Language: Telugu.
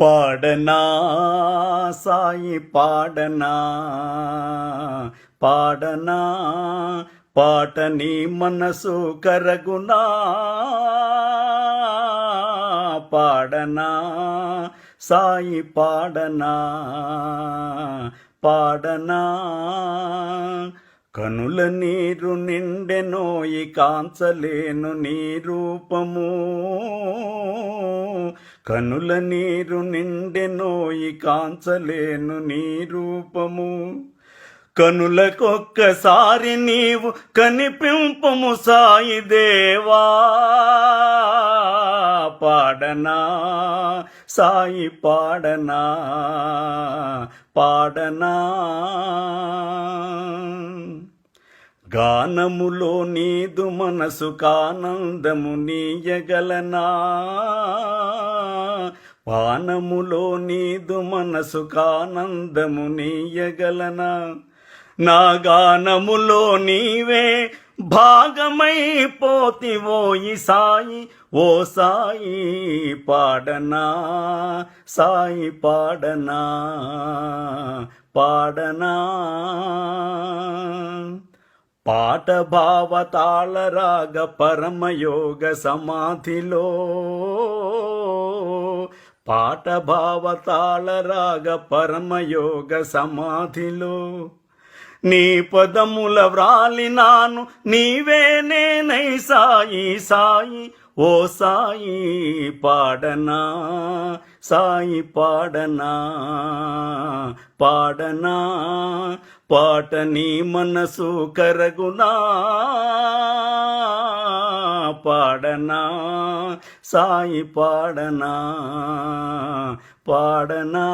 పాడనా సాయి పాడనా పాడనా పాట నీ మనసు కరగునా పాడనా సాయి పాడనా పాడనా కనుల నీరు నిండెనోయి కాంచలేను నీ రూపము. కనుల నీరు నిండెనోయి కాంచలేను నీ రూపము. కనులకొక్కసారి నీవు కనిపింపము సాయి దేవా. పాడనా సాయి పాడనా పాడనా. గానములో నీదు మనసు కానందము నీయగలనా? పానములో నీదు మనసు కానందము నీయగలనా? నా గానములో నీవే భాగమైపోతివో ఈ సాయి ఓ సాయి పాడనా? సాయి పాడనా? పాడనా? పాట భావ తాళరాగ పరమయోగ సమాధిలో. పాట భావ తాళరాగ పరమయోగ సమాధిలో. నీ పదముల వ్రాలినాను నీవే నేనై సాయి సాయి ఓ సాయి పాడనా సాయి పాడనా పాడనా పాట నీ మనసు కరగునా పాడనా సాయి పాడనా పాడనా